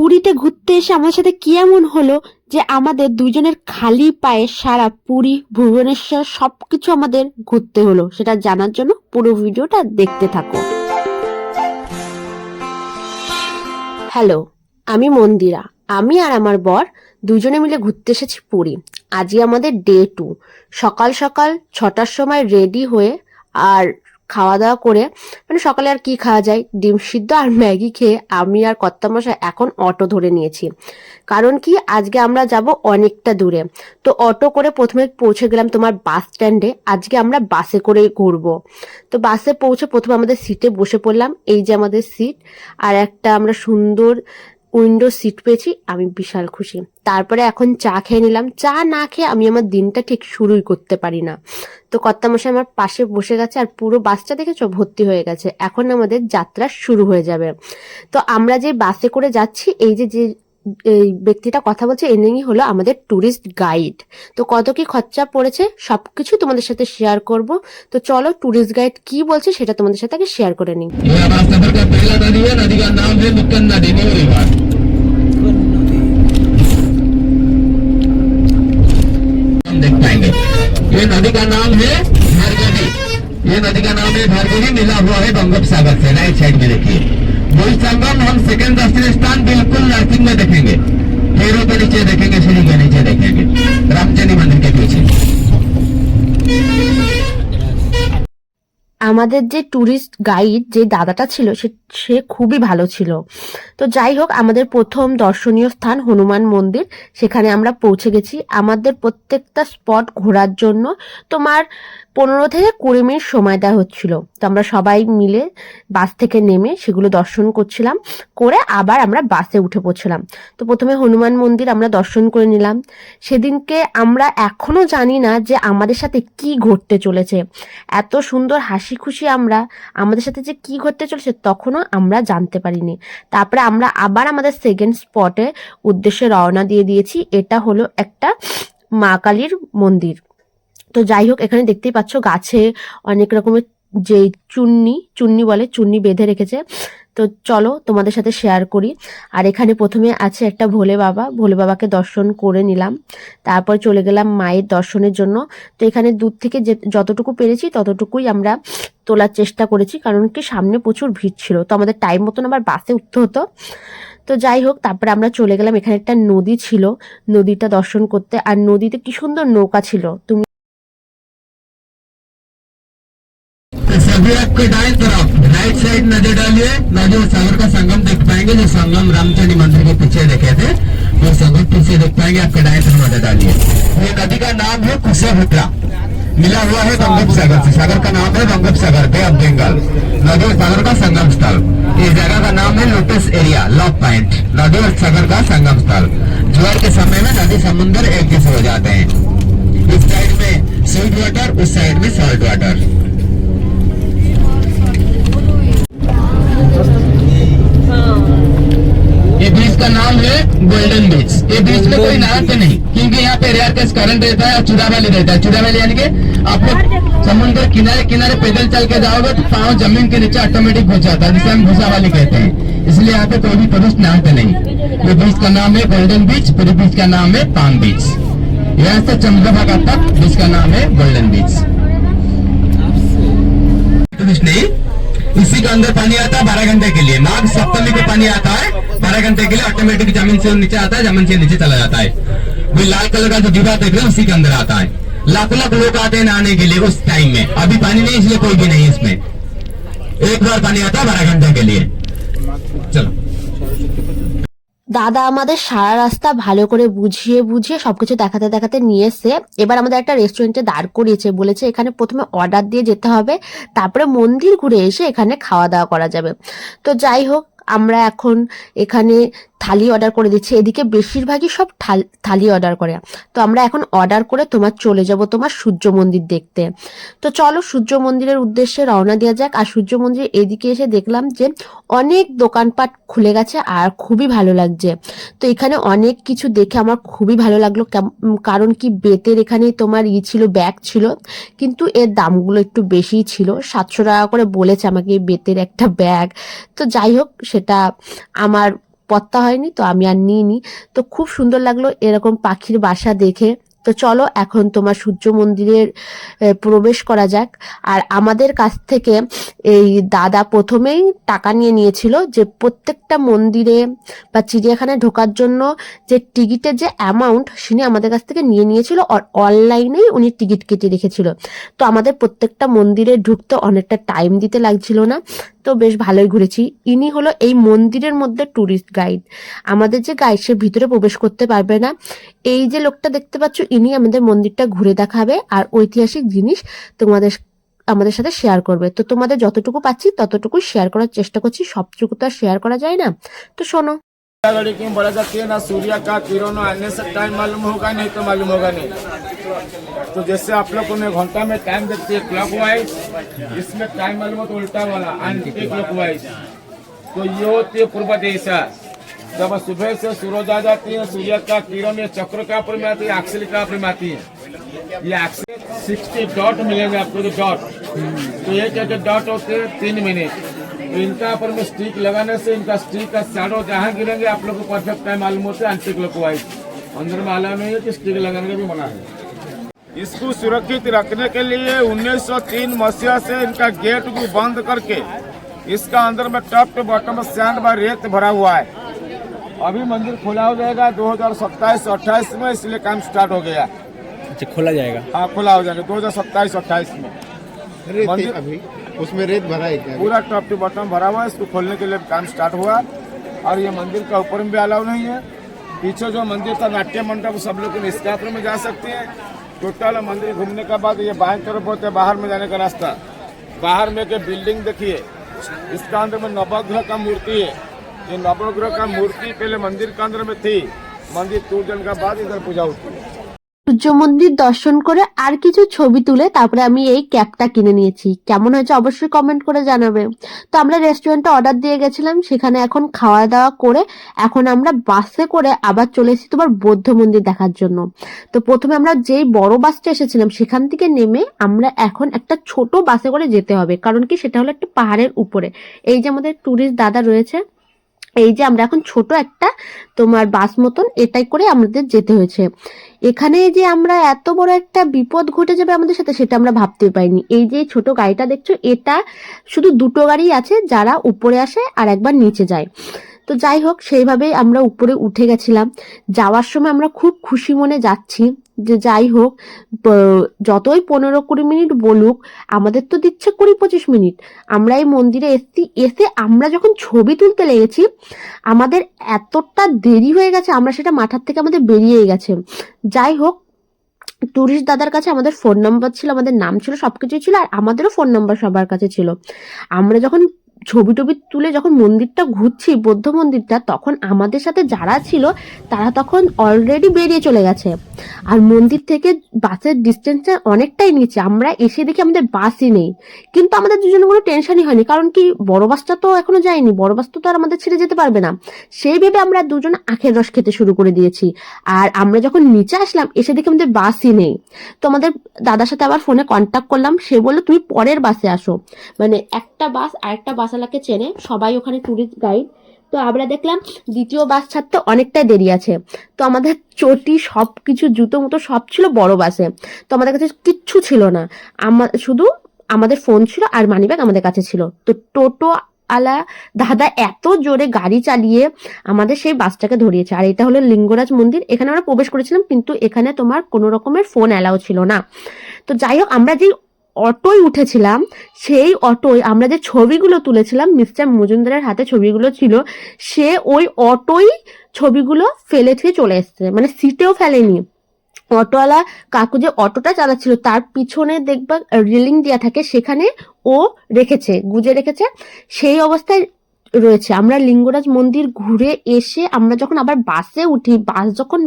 পুরীতে ঘুরতে এসে আমার সাথে কি এমন হলো যে আমাদের দুজনের খালি পায়ে সারা পুরী, ভুবনেশ্বর সবকিছু আমাদের ঘুরতে হলো? সেটা জানার জন্য পুরো ভিডিওটা দেখতে থাকো। হ্যালো আমি মন্দিরা। আমি আর আমার বর দুজনে মিলে ঘুরতে এসেছি পুরী। আজই আমাদের ডে টু সকাল সকাল ছটার সময় রেডি হয়ে আর খাওয়া দাওয়া করে মানে সকালে আর কি খাওয়া যায়? ডিম সিদ্ধ আর ম্যাগি খেয়ে আমি আর কর্তামশাই এখন অটো ধরে নিয়েছি। কারণ কি, আজকে আমরা যাব অনেকটা দূরে। তো অটো করে প্রথমে পৌঁছে গেলাম তোমার বাস স্ট্যান্ডে। আজকে আমরা বাসে করে ঘুরবো। তো বাসে পৌঁছে প্রথমে আমাদের সিটে বসে পড়লাম। এই যে আমাদের সিট আর একটা আমরা সুন্দর উইন্ডো সিট পেয়েছি, আমি বিশাল খুশি। তারপরে এখন চা খেয়ে নিলাম। চা না খেয়ে আমি আমার দিনটা ঠিক শুরুই করতে পারি না। তো কর্তামশাই আমার পাশে বসে গেছে আর পুরো বাসটা দেখেছ? ভর্তি হয়ে গেছে। এখন আমাদের যাত্রা শুরু হয়ে যাবে। তো আমরা যে বাসে করে যাচ্ছি, এই যে যে, এই ব্যক্তিটা কথা বলছে এনেই হলো আমাদের ট্যুরিস্ট গাইড। তো কত কি খরচা পড়েছে সব সবকিছু তোমাদের সাথে শেয়ার করব। তো চলো ট্যুরিস্ট গাইড কি বলছে সেটা তোমাদের সাথে আগে শেয়ার করে নিই। देख पाएंगे ये नदी का नाम है भार्गवी ये नदी का नाम है भार्गवी मिला हुआ है बंगोपसागर से। राइट साइड में देखिए। भूल संगम हम सेकंड दर्शनीय स्थान बिल्कुल नर्सिंग में देखेंगे। हेरो के नीचे देखेंगे श्री के नीचे देखेंगे। रामचंडी मंदिर के पीछे। আমাদের যে ট্যুরিস্ট গাইড যে দাদাটা ছিল, সে সে খুবই ভালো ছিল। তো যাই হোক, আমাদের প্রথম দর্শনীয় স্থান হনুমান মন্দির। সেখানে আমরা পৌঁছে গেছি। আমাদের প্রত্যেকটা স্পট ঘোরার জন্য তোমার পনেরো থেকে কুড়ি মিনিট সময় দেওয়া হচ্ছিল। তো আমরা সবাই মিলে বাস থেকে নেমে সেগুলো দর্শন করছিলাম। করে আবার আমরা বাসে উঠে পড়ছিলাম। তো প্রথমে হনুমান মন্দির আমরা দর্শন করে নিলাম। সেদিনকে আমরা এখনও জানি না যে আমাদের সাথে কি ঘটতে চলেছে। এত সুন্দর হাসি খুশি আমরা, আমাদের সাথে যে কি ঘটতে চলেছে তখনও আমরা জানতে পারিনি। তারপরে আমরা আবার আমাদের সেকেন্ড স্পটে উদ্দেশ্যে রওনা দিয়ে দিয়েছি। এটা হলো একটা মা কালীর মন্দির। তো যাই হোক, এখানে দেখতেই পাচ্ছ গাছে অনেক রকমের যে চুন্নি চুন্নি বলে, চুন্নি বেঁধে রেখেছে। তো চলো তোমাদের সাথে শেয়ার করি। আর এখানে প্রথমে আছে একটা ভোলে বাবা। ভোলে বাবাকে দর্শন করে নিলাম। তারপর চলে গেলাম মায়ের দর্শনের জন্য। তো এখানে দূর থেকে যে, যতটুকু পেরেছি ততটুকুই আমরা তোলার চেষ্টা করেছি। কারণ কি, সামনে প্রচুর ভিড় ছিল। তো আমাদের টাইম মতন আবার বাসে উঠতে হতো। তো যাই হোক, তারপরে আমরা চলে গেলাম। এখানে একটা নদী ছিল নদীটা দর্শন করতে। আর নদীতে কি সুন্দর নৌকা ছিল। তুমি सभी आपके दाएँ तरफ़ राइट साइड नज़र डालिए। नदी और सागर का संगम देख पाएँगे, जो संगम रामचंडी मंदिर के पीछे देखे थे। वो संगम पीछे देख पाएँगे, आपके दाएँ तरफ़ नज़र डालिए। ये नदी का नाम है कुशेभद्रा। मिला हुआ है बंगोपसागर से। सागर का नाम है बंगोपसागर बे ऑफ़ बंगाल नदी और सागर का संगम स्थल। इस जगह का नाम है लोटस एरिया लॉक पॉइंट नदी और सागर का संगम स्थल। ज्वार के समय में नदी समुद्र एक जैसे हो जाते हैं। इस साइड में स्वीट वाटर उस साइड में सॉल्ट वाटर का नाम है गोल्डन बीच ये बीच में कोई नहाते नहीं, क्योंकि यहाँ पे रेयर केस करंट रहता है और चूड़ा वैली रहता है। चूड़ा वैली यानी कि आप लोग समुद्र किनारे किनारे पैदल चल के जाओगे तो पाँव ज़मीन के नीचे ऑटोमेटिक घुस जाता है, जिसे हम घुसा वाली कहते हैं। इसलिए यहाँ पे कोई भी पुरुष नहाते नहीं। ये बीच का नाम है गोल्डन बीच पूरे बीच का नाम है पाम बीच यहाँ से चंद्रभागा तक बीच का नाम है गोल्डन बीच नहीं इसी के अंदर पानी आता है बारह घंटे के लिए। माघ सप्तमी को पानी आता है बारह घंटे के लिए ऑटोमेटिक जमीन से नीचे आता है जमीन से नीचे चला जाता है वही लाल कलर का जो डिब्बा देख रहे हैं उसी के अंदर आता है लाख लाख लोग आते हैं नहाने के लिए उस टाइम में अभी पानी नहीं इसलिए कोई भी नहीं है इसमें एक बार पानी आता है बारह घंटे के लिए चलो দাদা আমাদের সারা রাস্তা ভালো করে বুঝিয়ে বুঝিয়ে সবকিছু দেখাতে দেখাতে নিয়ে এসে এবার আমাদের একটা রেস্টুরেন্টে দাঁড় করিয়েছে বলেছে এখানে প্রথমে অর্ডার দিয়ে যেতে হবে তারপরে মন্দির ঘুরে এসে এখানে খাওয়া দাওয়া করা যাবে তো যাই হোক আমরা এখন এখানে থালি অর্ডার করে দিচ্ছে। এদিকে বেশিরভাগই সব থাল- অর্ডার করে। তো আমরা এখন অর্ডার করে তোমার চলে যাব তোমার সূর্য মন্দির দেখতে। তো চলো সূর্য মন্দিরের উদ্দেশ্যে রওনা দেওয়া যাক। আর সূর্য মন্দির এদিকে এসে দেখলাম যে অনেক দোকানপাট খুলে গেছে আর খুবই ভালো লাগছে। তো এখানে অনেক কিছু দেখে আমার খুবই ভালো লাগল। কারণ কি বেতের এখানে তোমার ই ছিল, ব্যাগ ছিল, কিন্তু এর দামগুলো একটু বেশিই ছিল। সাতশো টাকা করে বলেছে আমাকে বেতের একটা ব্যাগ। তো যাই হোক, সেটা আমার পত্তা হয়নি, তো আমি আর নিইনি। তো খুব সুন্দর লাগল এরকম পাখির বাসা দেখে। তো চলো এখন তোমার সূর্য মন্দিরের প্রবেশ করা যাক। আর আমাদের কাছ থেকে এই দাদা প্রথমেই টাকা নিয়ে নিয়েছিল যে প্রত্যেকটা মন্দিরে বা চিড়িয়াখানায় ঢোকার জন্য যে টিকিটের যে অ্যামাউন্ট তিনি আমাদের কাছ থেকে নিয়ে নিয়েছিল আর অনলাইনেই উনি টিকিট কেটে রেখেছিল। তো আমাদের প্রত্যেকটা মন্দিরে ঢুকতে অনেকটা টাইম দিতে লাগছিল না। তো বেশ ভালোই ঘুরেছি। ইনি হলো এই মন্দিরের মধ্যে ট্যুরিস্ট গাইড আমাদের যে গাইড সে ভিতরে প্রবেশ করতে পারবে না। এই যে লোকটা দেখতে পাচ্ছ, ইনি আমাদের মন্দিরটা ঘুরে দেখাবে আর ঐতিহাসিক জিনিস তোমাদের, আমাদের সাথে শেয়ার করবে। তো তোমাদের যতটুকু পাচ্ছি ততটুকু শেয়ার করার চেষ্টা করছি। সবটুকু তো আর শেয়ার করা যায় না। তো শোনো। घड़ी क्यों बढ़ा जाती है ना सूर्य का किरण आने से टाइम मालूम होगा, नहीं तो मालूम होगा नहीं। तो जैसे आप लोग को मैं घंटा में टाइम देखती है क्लॉक वाइज इसमें टाइम मालूम हो तो उल्टा वाला एंटी क्लॉक वाइज तो ये होती है पूर्व दिशा जब सुबह से सूरज आ जाती है, सूर्य का किरण ये चक्र का ऊपर में आती है एक्सिल का ऊपर में आती है। ये एक्सिल सिक्सटी डॉट मिलेंगे आपको जो डॉट तो ये क्या डॉट होते हैं, तीन मिनट। तो इनका ऊपर में स्टिक लगाने से इनका स्टिक का शैडो जहाँ गिरेंगे आप लोग को परफेक्ट टाइम मालूम होता है एंटी क्लॉकवाइज अंदर में आला नहीं है कि स्टिक लगाने का भी मना है। इसको सुरक्षित रखने के लिए 1903 मसीहा से इनका गेट को बंद करके इसका अंदर में टॉप टू बॉटम में सैंड व रेत भरा हुआ है। अभी मंदिर खुला हो जाएगा 2027-28 में इसलिए काम स्टार्ट हो गया। अच्छा खोला जाएगा। हाँ खुला हो जाएगा 2027-28 में। रेत मंदिर- अभी। उसमें रेत भरा है क्या? पूरा टॉप टू बॉटम भरा हुआ है, इसको खोलने के लिए काम स्टार्ट हुआ। और ये मंदिर का ऊपर में भी अलाउ नहीं है। पीछे जो मंदिर था, नाट्य मंडप, सब लोग ऊपर में जा सकते हैं। टोटल मंदिर घूमने के बाद ये बाएँ तरफ़ होते हैं, बाहर में जाने का रास्ता। बाहर में के बिल्डिंग देखिए। इसका अंदर में नवग्रह का मूर्ति है। ये नवग्रह का मूर्ति पहले मंदिर के अंदर में थी। मंदिर टूट जाने के बाद इधर पूजा होती है। সূর্য মন্দির দর্শন করে আর কিছু ছবি তুলে তারপরে আমি এই ক্যাবটা কিনে নিয়েছি। কেমন হয়েছে অবশ্যই কমেন্ট করে জানাবে। তো আমরা রেস্টুরেন্টে অর্ডার দিয়ে গেছিলাম, সেখানে এখন খাওয়া দাওয়া করে এখন আমরা বাসে করে আবার চলে এসেছি তোমার বৌদ্ধ মন্দির দেখার জন্য। তো প্রথমে আমরা যেই বড় বাসটা এসেছিলাম, সেখান থেকে নেমে আমরা এখন একটা ছোট বাসে করে যেতে হবে। কারণ কি? সেটা হলো একটা পাহাড়ের উপরে। এই যে আমাদের ট্যুরিস্ট দাদা রয়েছে, এই যে আমরা এখন ছোট একটা তোমার বাস মতন এটাই করে আমাদের যেতে হয়েছে। এখানে যে আমরা এত বড় একটা বিপদ ঘটে যাবে আমাদের সাথে, সেটা আমরা ভাবতে পারিনি। এই যে ছোট গাড়িটা দেখছ, এটা শুধু দুটো গাড়ি আছে, যারা উপরে আসে আর একবার নিচে যায়। তো যাই হোক সেইভাবেই আমরা উপরে উঠে গেছিলাম। যাওয়ার সময় আমরা খুব খুশি মনে যাচ্ছি যে যাই হোক যতই পনেরো কুড়ি মিনিট বলুক, আমাদের তো দিচ্ছে কুড়ি পঁচিশ মিনিট। আমরা এই মন্দিরে এসছি, এসে আমরা যখন ছবি তুলতে লেগেছি, আমাদের এতটা দেরি হয়ে গেছে, আমরা সেটা মাথার থেকে আমাদের বেরিয়ে গেছে। যাই হোক টুরিস্ট দাদার কাছে আমাদের ফোন নাম্বার ছিল, আমাদের নাম ছিল, সবকিছুই ছিল, আর আমাদেরও ফোন নাম্বার সবার কাছে ছিল। আমরা যখন ছবি টবি তুলে যখন মন্দিরটা ঘুরছি, বৌদ্ধ মন্দিরটা, তখন আমাদের সাথে যারা ছিল, তারা তখন অলরেডি বেরিয়ে চলে গেছে। আর মন্দির থেকে বাসের ডিস্টেন্সটা অনেকটাই নিচে। আমরা এসে দেখি আমাদের বাসই নেই। কিন্তু আমাদের দুজনের কোনো টেনশনই হয়নি, কারণ কি, বড় বাসটা তো এখনও যায়নি। বড় বাস তো আর আমাদের ছেড়ে যেতে পারবে না। সেই ভেবে আমরা দুজন আখের রস খেতে শুরু করে দিয়েছি। আর আমরা যখন নিচে আসলাম, এসে দেখি আমাদের বাসই নেই। তো আমাদের দাদার সাথে আবার ফোনে কন্ট্যাক্ট করলাম। সে বলল, তুমি পরের বাসে আসো। মানে একটা বাস আরেকটা বাসালাকে চেনে সবাই ওখানে ট্যুরিস্ট গাইড তো আমরা দেখলাম দ্বিতীয় বাস ছাড়তে অনেকটাই দেরি আছে। তো আমাদের চটি সব কিছু জুতো, মতো সব ছিল বড় বাসে। তো আমাদের কাছে কিচ্ছু ছিল না। আমার শুধু আমাদের ফোন ছিল আর মানিব্যাগ আমাদের কাছে ছিল। তো টোটো আলা দাদা এত জোরে গাড়ি চালিয়ে আমাদের সেই বাসটাকে ধরিয়েছে। আর এটা হলো লিঙ্গরাজ মন্দির। এখানে আমরা প্রবেশ করেছিলাম, কিন্তু এখানে তোমার কোনো রকমের ফোন অ্যালাউ ছিল না। তো যাই হোক, আমরা যেই অটোয় উঠেছিলাম, সেই অটোয় আমরা যে ছবিগুলো তুলেছিলাম, মিস্টার মজুমদারের হাতে ছবিগুলো ছিল, সে ওই অটোই ছবিগুলো ফেলে থেকে চলে এসছে মানে সিটেও ফেলেনি। অটোওয়ালা কাকু যে অটোটা চালাচ্ছিল, তার পিছনে দেখবা রেলিং দেওয়া থাকে, সেখানে ও রেখেছে, গুজে রেখেছে। সেই অবস্থায় রয়েছে। আমরা লিঙ্গরাজ মন্দির ঘুরে এসে আমরা যখন আবার বাসে উঠি বাস যখন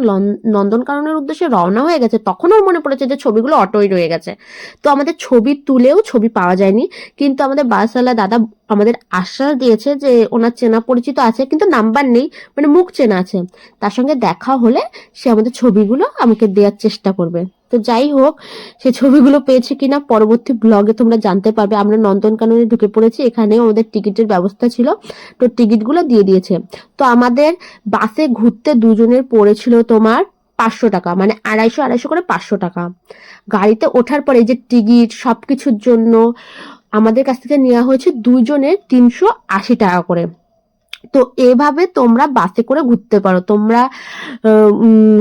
নন্দনকাননের উদ্দেশ্যে রওনা হয়ে গেছে তখনও মনে পড়েছে যে ছবিগুলো অটোই রয়ে গেছে। তো আমাদের ছবি তুলেও ছবি পাওয়া যায়নি। কিন্তু আমাদের বাসওয়ালা দাদা আমাদের আশ্বাস দিয়েছে যে ওনার চেনা পরিচিত আছে, কিন্তু নাম্বার নেই মানে মুখ চেনা আছে। তার সঙ্গে দেখা হলে সে আমাদের ছবিগুলো আমাকে দেওয়ার চেষ্টা করবে। তো যাই হোক, সে ছবিগুলো পেয়েছে কিনা পরবর্তী ব্লগে তোমরা জানতে পারবে। আমরা নন্দনকাননে ঢুকে পড়েছি, এখানেও আমাদের টিকিটের ব্যবস্থা ছিল। তো টিকিটগুলো দিয়ে দিয়েছে। তো আমাদের বাসে ঘুরতে দুজনের পড়েছিল তোমার পাঁচশো টাকা মানে আড়াইশো আড়াইশো করে পাঁচশো টাকা। গাড়িতে ওঠার পরে যে টিকিট, সবকিছুর জন্য আমাদের কাছ থেকে নেওয়া হয়েছে দুজনের তিনশো আশি টাকা করে। তো এভাবে তোমরা বাসে করে ঘুরতে পারো। তোমরা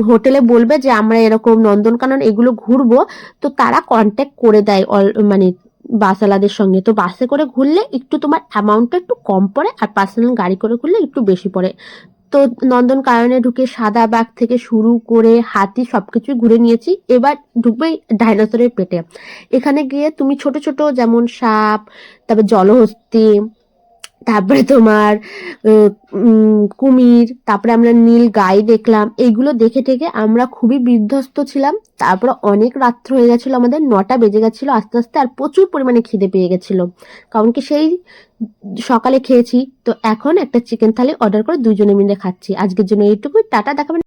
হোটেলে বলবে যে আমরা এরকম নন্দনকানন এগুলো ঘুরবো, তো তারা কন্ট্যাক্ট করে দেয় অল- মানে বাসওয়ালাদের সঙ্গে। তো বাসে করে ঘুরলে একটু তোমার অ্যামাউন্টটা একটু কম পড়ে আর পার্সোনাল গাড়ি করে ঘুরলে একটু বেশি পড়ে। তো নন্দনকাননে ঢুকে সাদা বাঘ থেকে শুরু করে হাতি সবকিছুই ঘুরে নিয়েছি। এবার ঢুকবে ডাইনোসরের পেটে। এখানে গিয়ে তুমি ছোট ছোট যেমন সাপ, তারপর জলহস্তি তারপরে তোমার কুমির, তারপরে আমরা নীল গাই দেখলাম। এইগুলো দেখে টেকে আমরা খুবই বিধ্বস্ত ছিলাম। তারপরে অনেক রাত্র হয়ে গেছিল, আমাদের নটা বেজে গেছিল আস্তে আস্তে, আর প্রচুর পরিমাণে খিদে পেয়ে গেছিল। কারণ কি সেই সকালে খেয়েছি, তো এখন একটা চিকেন থালি অর্ডার করে দুজনে মিলে খাচ্ছি। আজকের জন্য এইটুকুই। টাটা দেখাবেন